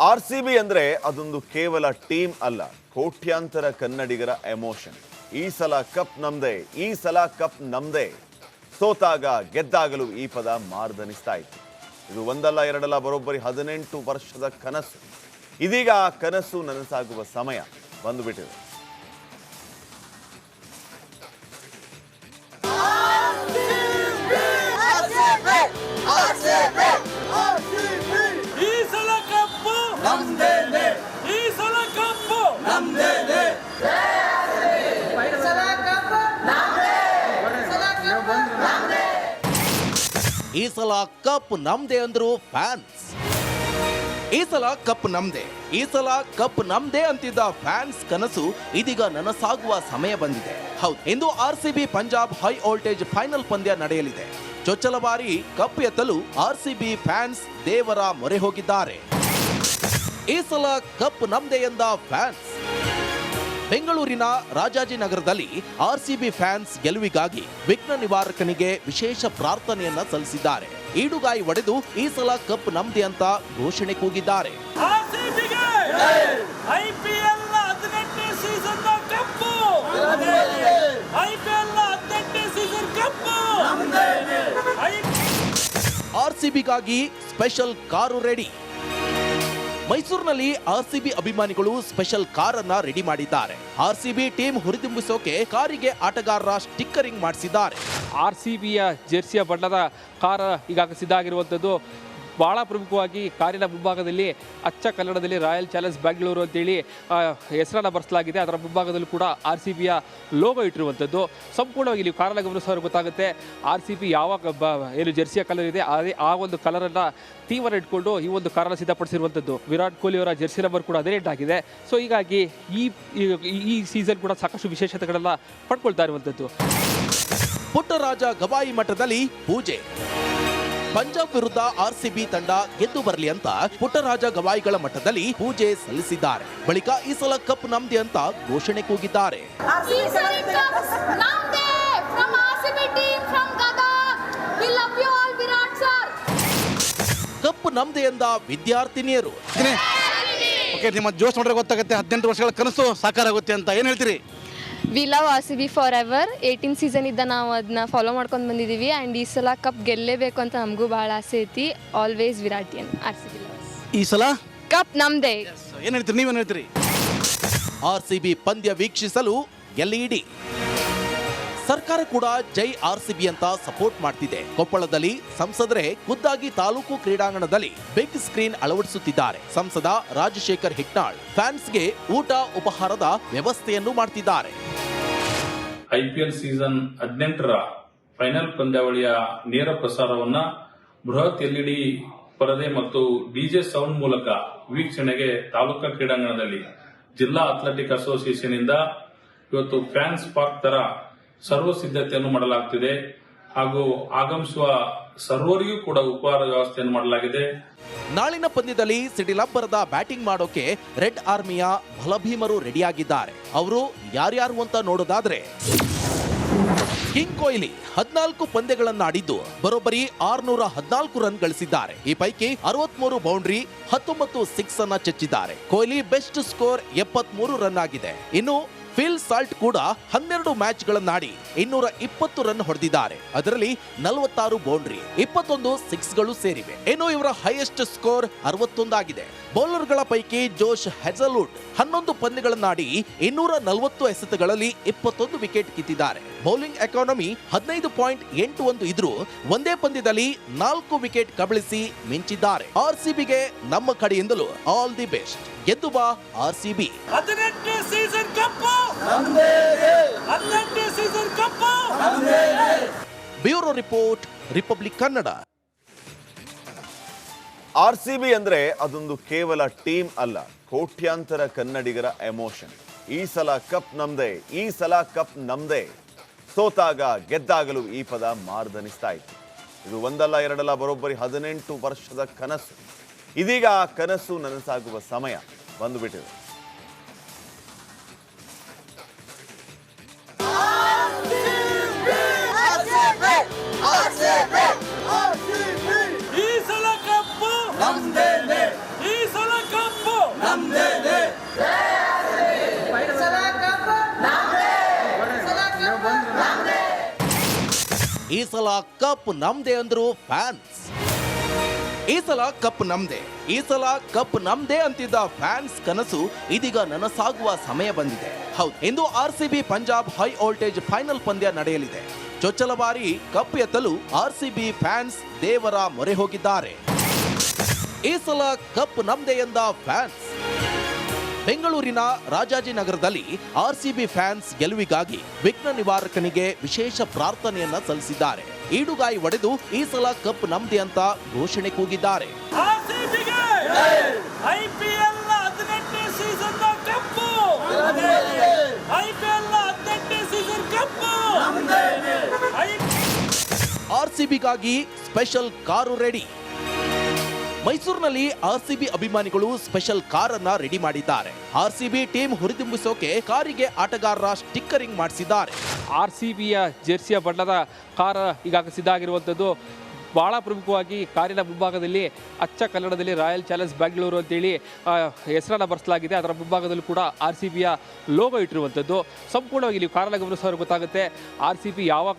R C B ಅಂದ್ರೆ ಅದೊಂದು ಕೇವಲ ಟೀಮ್ ಅಲ್ಲ, ಕೋಟ್ಯಾಂತರ ಕನ್ನಡಿಗರ ಎಮೋಷನ್. ಈ ಸಲ ಕಪ್ ನಮ್ದೇ, ಈ ಸಲ ಕಪ್ ನಮ್ದೇ. ಸೋತಾಗ ಗೆದ್ದಾಗಲು ಈ ಪದ ಮಾರ್ದನಿಸ್ತಾ ಇತ್ತು. ಇದು ಒಂದಲ್ಲ ಎರಡಲ್ಲ, ಬರೋಬ್ಬರಿ ಹದಿನೆಂಟು ವರ್ಷದ ಕನಸು. ಇದೀಗ ಆ ಕನಸು ನನಸಾಗುವ ಸಮಯ ಬಂದುಬಿಟ್ಟಿದೆ. ಈ ಈ ಸಲ ಕಪ್ ನಮ್ದೆ ಅಂದ್ರು ಫ್ಯಾನ್ಸ್ ಈ ಸಲ ಕಪ್ ನಮ್ದೆ. ಈ ಸಲ ಕಪ್ ನಮ್ದೆ ಅಂತಿದ್ದ ಫ್ಯಾನ್ಸ್ ಕನಸು ಇದೀಗ ನನಸಾಗುವ ಸಮಯ ಬಂದಿದೆ. ಹೌದು, ಇಂದು R C B Punjab high voltage final ಪಂದ್ಯ ನಡೆಯಲಿದೆ. ಚೊಚ್ಚಲ ಬಾರಿ ಕಪ್ ಎತ್ತಲು ಆರ್ ಸಿ ಬಿ ಫ್ಯಾನ್ಸ್ ದೇವರ ಮೊರೆ ಹೋಗಿದ್ದಾರೆ. ಈ ಸಲ ಕಪ್ ನಮ್ದೆ ಎಂದ ಫ್ಯಾನ್ಸ್ ಬೆಂಗಳೂರಿನ ರಾಜಾಜಿನಗರದಲ್ಲಿ ಆರ್ಸಿಬಿ ಫ್ಯಾನ್ಸ್ ಗೆಲುವಿಗಾಗಿ ವಿಘ್ನ ನಿವಾರಕನಿಗೆ ವಿಶೇಷ ಪ್ರಾರ್ಥನೆಯನ್ನ ಸಲ್ಲಿಸಿದ್ದಾರೆ. ಈಡುಗಾಯಿ ಒಡೆದು ಈ ಸಲ ಕಪ್ ನಮ್ದೆ ಅಂತ ಘೋಷಣೆ ಕೂಗಿದ್ದಾರೆ. ಆರ್ಸಿಬಿಗಾಗಿ ಸ್ಪೆಷಲ್ ಕಾರು ರೆಡಿ ಮೈಸೂರಿನಲ್ಲಿ ಆರ್ಸಿಬಿ ಅಭಿಮಾನಿಗಳು ಸ್ಪೆಷಲ್ ಕಾರನ್ನ ರೆಡಿ ಮಾಡಿದ್ದಾರೆ. ಆರ್ಸಿಬಿ ಟೀಮ್ ಹುರಿದುಂಬಿಸೋಕೆ ಕಾರಿಗೆ ಆಟಗಾರರ ಸ್ಟಿಕ್ಕರಿಂಗ್ ಮಾಡಿಸಿದ್ದಾರೆ. ಆರ್ ಸಿ ಬಿಯ ಜೆರ್ಸಿಯ ಬಣ್ಣದ ಕಾರ ಈಗಾಗ ಸಿದ್ಧ ಆಗಿರುವಂಥದ್ದು ಭಾಳ ಪ್ರಮುಖವಾಗಿ ಕಾರಿನ ಮುಂಭಾಗದಲ್ಲಿ ಅಚ್ಚ ಕನ್ನಡದಲ್ಲಿ ರಾಯಲ್ ಚಾಲೆಂಜ್ ಬೆಂಗಳೂರು ಅಂತೇಳಿ ಹೆಸರನ್ನು ಬರೆಸಲಾಗಿದೆ. ಅದರ ಮುಂಭಾಗದಲ್ಲೂ ಕೂಡ ಆರ್ ಸಿ ಬಿಯ ಲೋಗೋ ಇಟ್ಟಿರುವಂಥದ್ದು ಸಂಪೂರ್ಣವಾಗಿ ನೀವು ಕಾರನ್ನ ಗಮನಿಸೋರು ಗೊತ್ತಾಗುತ್ತೆ. ಆರ್ ಸಿ ಬಿ ಯಾವ ಏನು ಜೆರ್ಸಿಯ ಕಲರ್ ಇದೆ, ಅದೇ ಆ ಒಂದು ಕಲರನ್ನು ತೀವ್ರ ಇಟ್ಕೊಂಡು ಈ ಒಂದು ಕಾರನ್ನು ಸಿದ್ಧಪಡಿಸಿರುವಂಥದ್ದು ವಿರಾಟ್ ಕೊಹ್ಲಿ ಅವರ ಜೆರ್ಸಿ ನಂಬರ್ ಕೂಡ ಅದೇ ಆಗಿದೆ. ಸೊ ಹೀಗಾಗಿ ಈ, ಈ- ಈ ಸೀಸನ್ ಕೂಡ ಸಾಕಷ್ಟು ವಿಶೇಷತೆಗಳನ್ನು ಪಡ್ಕೊಳ್ತಾ ಇರುವಂಥದ್ದು ಪುಟ್ಟರಾಜ ಗವಾಯಿ ಮಠದಲ್ಲಿ ಪೂಜೆ. ಪಂಜಾಬ್ ವಿರುದ್ಧ ಆರ್ಸಿಬಿ ತಂಡ ಗೆದ್ದು ಬರಲಿ ಅಂತ ಪುಟ್ಟರಾಜ ಗವಾಯಿಗಳ ಮಠದಲ್ಲಿ ಪೂಜೆ ಸಲ್ಲಿಸಿದ್ದಾರೆ. ಬಳಿಕ ಈ ಸಲ ಕಪ್ ನಮ್ದೆ ಅಂತ ಘೋಷಣೆ ಕೂಗಿದ್ದಾರೆ. ಕಪ್ ನಮ್ದೆ ಎಂದ ವಿದ್ಯಾರ್ಥಿನಿಯರು. ಓಕೆ ನಿಮ್ಮ ಜೋಶ್ ನೋಡ್ರೆ ಗೊತ್ತಾಗುತ್ತೆ ಹದಿನೆಂಟು ವರ್ಷಗಳ ಕನಸು ಸಾಕಾರ ಆಗುತ್ತೆ ಅಂತ ಏನು ಹೇಳ್ತೀರಿ? We love R C B forever eighteen season ಇದ್ದ ನಾವು ಅದನ್ನ ಫಾಲೋ ಮಾಡ್ಕೊಂಡು ಬಂದಿದ್ದೀವಿ ಆ್ಯಂಡ್ ಈ ಸಲ ಕಪ್ ಗೆಲ್ಲೇಬೇಕು ಅಂತ ನಮಗೂ ಭಾಳ ಆಸೆ ಐತಿ. Always Viratian R C B ಈ ಸಲ? ಕಪ್ ನಮ್ದೇ. ಏನು ಹೇಳ್ತೀರಿ? ನೀವೇನು ಹೇಳ್ತೀರಿ? ಬಿ ಪಂದ್ಯ ವೀಕ್ಷಿಸಲು ಎಲ್ಇಡಿ ಸರ್ಕಾರ ಕೂಡ ಜೈ ಆರ್ ಸಿ ಬಿ ಅಂತ ಸಪೋರ್ಟ್ ಮಾಡ್ತಿದೆ. ಕೊಪ್ಪಳದಲ್ಲಿ ಸಂಸದರೇ ಖುದ್ದಾಗಿ ತಾಲೂಕು ಕ್ರೀಡಾಂಗಣದಲ್ಲಿ ಬಿಗ್ ಸ್ಕ್ರೀನ್ ಅಳವಡಿಸುತ್ತಿದ್ದಾರೆ. ಸಂಸದ ರಾಜಶೇಖರ್ ಹಿಟ್ನಾಳ್ ಫ್ಯಾನ್ಸ್ಗೆ ಊಟ ಉಪಹಾರದ ವ್ಯವಸ್ಥೆಯನ್ನು ಮಾಡ್ತಿದ್ದಾರೆ. ಐಪಿಎಲ್ ಸೀಸನ್ ಹದಿನೆಂಟರ ಫೈನಲ್ ಪಂದ್ಯಾವಳಿಯ ನೇರ ಪ್ರಸಾರವನ್ನ ಬೃಹತ್ ಎಲ್ಇಡಿ ಪರದೆ ಮತ್ತು ಡಿಜೆ ಸೌಂಡ್ ಮೂಲಕ ವೀಕ್ಷಣೆಗೆ ತಾಲೂಕಾ ಕ್ರೀಡಾಂಗಣದಲ್ಲಿ ಜಿಲ್ಲಾ ಅಥ್ಲೆಟಿಕ್ ಅಸೋಸಿಯೇಷನ್ ಇಂದ ಇವತ್ತು ಫ್ಯಾನ್ಸ್ ಪಾರ್ಕ್ ತರ ಸರ್ವ ಸಿದ್ಧತೆಯನ್ನು ಮಾಡಲಾಗುತ್ತಿದೆ ಹಾಗೂ ಆಗಮಿಸುವ ಸರ್ವರಿಗೂ ಕೂಡ ಉಪಹಾರ ವ್ಯವಸ್ಥೆಯನ್ನು ಮಾಡಲಾಗಿದೆ. ನಾಳಿನ ಪಂದ್ಯದಲ್ಲಿ ಸಿಡಿಲಬ್ಬರದ ಬ್ಯಾಟಿಂಗ್ ಮಾಡೋಕೆ ರೆಡ್ ಆರ್ಮಿಯ ಬಲಭೀಮರು ರೆಡಿಯಾಗಿದ್ದಾರೆ. ಅವರು ಯಾರ್ಯಾರು ಅಂತ ನೋಡೋದಾದ್ರೆ, ಕಿಂಗ್ ಕೊಹ್ಲಿ ಹದಿನಾಲ್ಕು ಪಂದ್ಯಗಳನ್ನಾಡಿದ್ದು ಬರೋಬ್ಬರಿ ಆರ್ನೂರ ಹದಿನಾಲ್ಕು ರನ್ ಗಳಿಸಿದ್ದಾರೆ. ಈ ಪೈಕಿ ಅರವತ್ಮೂರು ಬೌಂಡ್ರಿ, ಹತ್ತೊಂಬತ್ತು ಸಿಕ್ಸ್ ಅನ್ನ ಚಚ್ಚಿದ್ದಾರೆ. ಕೊಹ್ಲಿ ಬೆಸ್ಟ್ ಸ್ಕೋರ್ ಎಪ್ಪತ್ಮೂರು ರನ್ ಆಗಿದೆ. ಇನ್ನು ಫಿಲ್ ಸಾಲ್ಟ್ ಕೂಡ ಹನ್ನೆರಡು ಮ್ಯಾಚ್ಗಳನ್ನಾಡಿ ಇನ್ನೂರ ಇಪ್ಪತ್ತು ರನ್ ಹೊಡೆದಿದ್ದಾರೆ. ಅದರಲ್ಲಿ ನಲವತ್ತಾರು ಬೌಂಡ್ರಿ, ಇಪ್ಪತ್ತೊಂದು ಸಿಕ್ಸ್ಗಳು ಸೇರಿವೆ. ಇನ್ನು ಇವರ ಹೈಯೆಸ್ಟ್ ಸ್ಕೋರ್ ಅರವತ್ತೊಂದಾಗಿದೆ. ಬೌಲರ್ಗಳ ಪೈಕಿ ಜೋಶ್ ಹೆಜಲ್ವುಡ್ ಹನ್ನೊಂದು ಪಂದ್ಯಗಳನ್ನಾಡಿ ಇನ್ನೂರ ನಲವತ್ತು ಎಸೆತಗಳಲ್ಲಿ ಇಪ್ಪತ್ತೊಂದು ವಿಕೆಟ್ ಕಿತ್ತಿದ್ದಾರೆ. ಬೌಲಿಂಗ್ ಎಕಾನಮಿ ಹದಿನೈದು ಪಾಯಿಂಟ್ ಎಂಟು ಒಂದು ಇದ್ರು ಒಂದೇ ಪಂದ್ಯದಲ್ಲಿ ನಾಲ್ಕು ವಿಕೆಟ್ ಕಬಳಿಸಿ ಮಿಂಚಿದ್ದಾರೆ. ಆರ್ ಸಿಬಿಗೆ ನಮ್ಮ ಕಡೆಯಿಂದಲೂ ಆಲ್ ದಿ ಬೆಸ್ಟ್. ಗೆದ್ದು ಬಾ ಸೀಸನ್ ಕಪ್ಪು ಹದಿನೆಂಟನೇ season cup! Bureau report Republic Kannada. R C B ಅಂದ್ರೆ ಅದೊಂದು ಕೇವಲ ಟೀಮ್ ಅಲ್ಲ ಕೋಟ್ಯಾಂತರ ಕನ್ನಡಿಗರ ಎಮೋಷನ್. ಈ ಸಲ ಕಪ್ ನಮ್ದೇ ಈ ಸಲ ಕಪ್ ನಮ್ದೇ. ಸೋತಾಗ ಗೆದ್ದಾಗಲೂ ಈ ಪದ ಮಾರ್ದನಿಸ್ತಾ ಇತ್ತು. ಇದು ಒಂದಲ್ಲ ಎರಡಲ್ಲ ಬರೋಬ್ಬರಿ ಹದಿನೆಂಟು ವರ್ಷದ ಕನಸು. ಇದೀಗ ಆ ಕನಸು ನನಸಾಗುವ ಸಮಯ ಬಂದುಬಿಟ್ಟಿದೆ. ಈ ಸಲ ಕಪ್ ನಮ್ದೆ ಅಂದ್ರು ಫ್ಯಾನ್ಸ್. ಈ ಸಲ ಕಪ್ ನಮ್ದೆ. ಈ ಸಲ ಕಪ್ ನಮ್ದೆ ಅಂತಿದ್ದ ಫ್ಯಾನ್ಸ್ ಕನಸು ಇದೀಗ ನನಸಾಗುವ ಸಮಯ ಬಂದಿದೆ. ಹೌದು, ಇಂದು R C B Punjab high voltage final ಪಂದ್ಯ ನಡೆಯಲಿದೆ. ಚೊಚ್ಚಲ ಬಾರಿ ಕಪ್ ಎತ್ತಲು ಆರ್ ಸಿ ಬಿ ಫ್ಯಾನ್ಸ್ ದೇವರ ಮೊರೆ ಹೋಗಿದ್ದಾರೆ. ಈ ಸಲ ಕಪ್ ನಮ್ದೆ ಎಂದ ಫ್ಯಾನ್ಸ್. ಬೆಂಗಳೂರಿನ ರಾಜಾಜಿನಗರದಲ್ಲಿ ಆರ್ಸಿಬಿ ಫ್ಯಾನ್ಸ್ ಗೆಲುವಿಗಾಗಿ ವಿಘ್ನ ನಿವಾರಕನಿಗೆ ವಿಶೇಷ ಪ್ರಾರ್ಥನೆಯನ್ನ ಸಲ್ಲಿಸಿದ್ದಾರೆ. ಈಡುಗಾಯಿ ಒಡೆದು ಈ ಸಲ ಕಪ್ ನಮ್ದೆ ಅಂತ ಘೋಷಣೆ ಕೂಗಿದ್ದಾರೆ. ಆರ್ಸಿಬಿಗಾಗಿ ಸ್ಪೆಷಲ್ ಕಾರು ರೆಡಿ ಮೈಸೂರಿನಲ್ಲಿ ಆರ್ಸಿಬಿ ಅಭಿಮಾನಿಗಳು ಸ್ಪೆಷಲ್ ಕಾರ್ ಅನ್ನ ರೆಡಿ ಮಾಡಿದ್ದಾರೆ. ಆರ್ಸಿಬಿ ಟೀಮ್ ಹುರಿದುಂಬಿಸೋಕೆ ಕಾರಿಗೆ ಆಟಗಾರರ ಸ್ಟಿಕ್ಕರಿಂಗ್ ಮಾಡಿಸಿದ್ದಾರೆ. ಆರ್ ಸಿ ಬಿಯ ಜೆರ್ಸಿಯ ಬಣ್ಣದ ಕಾರ ಈಗಾಗ ಸಿದ್ಧ ಆಗಿರುವಂಥದ್ದು. ಭಾಳ ಪ್ರಮುಖವಾಗಿ ಕಾರಿನ ಮುಂಭಾಗದಲ್ಲಿ ಅಚ್ಚ ಕನ್ನಡದಲ್ಲಿ ರಾಯಲ್ ಚಾಲೆಂಜ್ ಬ್ಯಾಂಗ್ಳೂರು ಅಂತೇಳಿ ಹೆಸರನ್ನು ಬರೆಸಲಾಗಿದೆ. ಅದರ ಮುಂಭಾಗದಲ್ಲೂ ಕೂಡ ಆರ್ ಸಿ ಬಿಯ ಲೋಗೋ ಇಟ್ಟಿರುವಂಥದ್ದು. ಸಂಪೂರ್ಣವಾಗಿ ನೀವು ಕಾರನ್ನ ಗಮನಿಸೋರು ಗೊತ್ತಾಗುತ್ತೆ. ಆರ್ ಸಿ ಬಿ ಯಾವ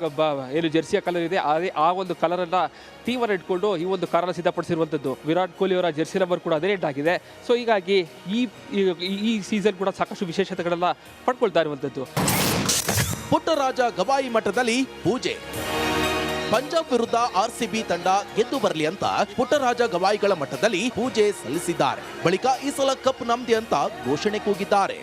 ಏನು ಜೆರ್ಸಿಯ ಕಲರ್ ಇದೆ, ಅದೇ, ಆ ಒಂದು ಕಲರನ್ನು ತೀವ್ರ ಇಟ್ಕೊಂಡು ಈ ಒಂದು ಕಾರನ್ನು ಸಿದ್ಧಪಡಿಸಿರುವಂಥದ್ದು. ವಿರಾಟ್ ಕೊಹ್ಲಿ ಅವರ ಜೆರ್ಸಿ ನಂಬರ್ ಕೂಡ ಅದೇ ರೇಟ್ ಆಗಿದೆ. ಸೊ ಹೀಗಾಗಿ ಈ, ಈ- ಈ ಸೀಸನ್ ಕೂಡ ಸಾಕಷ್ಟು ವಿಶೇಷತೆಗಳನ್ನು ಪಡ್ಕೊಳ್ತಾ ಇರುವಂಥದ್ದು. ಪುಟ್ಟರಾಜ ಗವಾಯಿ ಮಠದಲ್ಲಿ ಪೂಜೆ. ಪಂಜಾಬ್ ವಿರುದ್ಧ ಆರ್ಸಿಬಿ ತಂಡ ಗೆದ್ದು ಬರಲಿ ಅಂತ ಪುಟ್ಟರಾಜ ಗವಾಯಿಗಳ ಮಠದಲ್ಲಿ ಪೂಜೆ ಸಲ್ಲಿಸಿದ್ದಾರೆ. ಬಳಿಕ ಈ ಸಲ ಕಪ್ ನಮ್ದೆ ಅಂತ ಘೋಷಣೆ ಕೂಗಿದ್ದಾರೆ.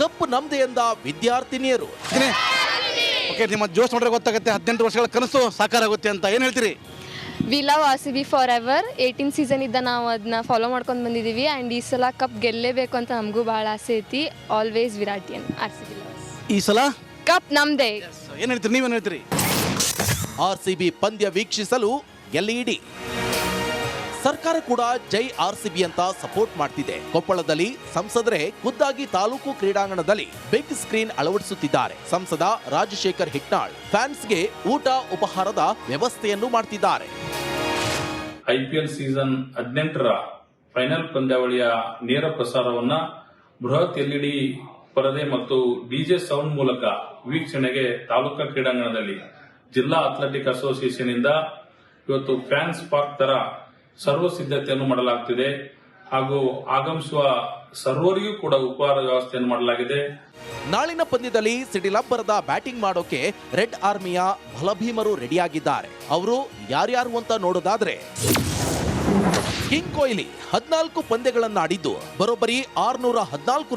ಕಪ್ ನಮ್ದೆ ಎಂದ ವಿದ್ಯಾರ್ಥಿನಿಯರು. ಓಕೆ ನಿಮ್ಮ ಜೋಶ್ ನೋಡ್ರೆ ಗೊತ್ತಾಗುತ್ತೆ ಹದಿನೆಂಟು ವರ್ಷಗಳ ಕನಸು ಸಾಕಾರ ಆಗುತ್ತೆ ಅಂತ ಏನ್ ಹೇಳ್ತೀರಿ? We love R C B forever eighteen season ಇದ್ದ ನಾವು ಅದನ್ನ ಫಾಲೋ ಮಾಡ್ಕೊಂಡು ಬಂದಿದ್ದೀವಿ ಆ್ಯಂಡ್ ಈ ಸಲ ಕಪ್ ಗೆಲ್ಲೇಬೇಕು ಅಂತ ನಮಗೂ ಭಾಳ ಆಸೆ ಐತಿ. Always Viratian R C B ಈ ಸಲ? ಕಪ್ ನಮ್ದೇ. ಏನು ಹೇಳ್ತೀರಿ? ನೀವೇನು ಹೇಳ್ತೀರಿ? ಬಿ ಪಂದ್ಯ ವೀಕ್ಷಿಸಲು ಎಲ್ಇಡಿ ಸರ್ಕಾರ ಕೂಡ ಜೈ ಆರ್ ಸಿ ಬಿ ಅಂತ ಸಪೋರ್ಟ್ ಮಾಡ್ತಿದೆ. ಕೊಪ್ಪಳದಲ್ಲಿ ಸಂಸದರೇ ಖುದ್ದಾಗಿ ತಾಲೂಕು ಕ್ರೀಡಾಂಗಣದಲ್ಲಿ ಬಿಗ್ ಸ್ಕ್ರೀನ್ ಅಳವಡಿಸುತ್ತಿದ್ದಾರೆ. ಸಂಸದ ರಾಜಶೇಖರ್ ಹಿಟ್ನಾಳ್ ಫ್ಯಾನ್ಸ್ಗೆ ಊಟ ಉಪಹಾರದ ವ್ಯವಸ್ಥೆಯನ್ನು ಮಾಡ್ತಿದ್ದಾರೆ. ಐಪಿಎಲ್ ಸೀಸನ್ ಹದಿನೆಂಟರ ಫೈನಲ್ ಪಂದ್ಯಾವಳಿಯ ನೇರ ಪ್ರಸಾರವನ್ನ ಬೃಹತ್ ಎಲ್ಇಡಿ ಪರದೆ ಮತ್ತು ಡಿಜೆ ಸೌಂಡ್ ಮೂಲಕ ವೀಕ್ಷಣೆಗೆ ತಾಲೂಕಾ ಕ್ರೀಡಾಂಗಣದಲ್ಲಿ ಜಿಲ್ಲಾ ಅಥ್ಲೆಟಿಕ್ ಅಸೋಸಿಯೇಷನ್ ಇಂದ ಇವತ್ತು ಫ್ಯಾನ್ಸ್ ಪಾರ್ಕ್ ತರ ಸರ್ವ ಸಿದ್ಧತೆಯನ್ನು ಮಾಡಲಾಗುತ್ತಿದೆ ಹಾಗೂ ಆಗಮಿಸುವ ಸರ್ವರಿಗೂ ಕೂಡ ಉಪಹಾರ ವ್ಯವಸ್ಥೆಯನ್ನು ಮಾಡಲಾಗಿದೆ. ನಾಳಿನ ಪಂದ್ಯದಲ್ಲಿ ಸಿಡಿಲಬ್ಬರದ ಬ್ಯಾಟಿಂಗ್ ಮಾಡೋಕೆ ರೆಡ್ ಆರ್ಮಿಯ ಭಲಭೀಮರು ರೆಡಿಯಾಗಿದ್ದಾರೆ. ಅವರು ಯಾರ್ಯಾರು ಅಂತ ನೋಡೋದಾದ್ರೆ, ಕಿಂಗ್ ಕೊಹ್ಲಿ ಹದಿನಾಲ್ಕು ಪಂದ್ಯಗಳನ್ನ ಆಡಿದ್ದು ಬರೋಬ್ಬರಿ ಆರ್ನೂರ ಹದಿನಾಲ್ಕು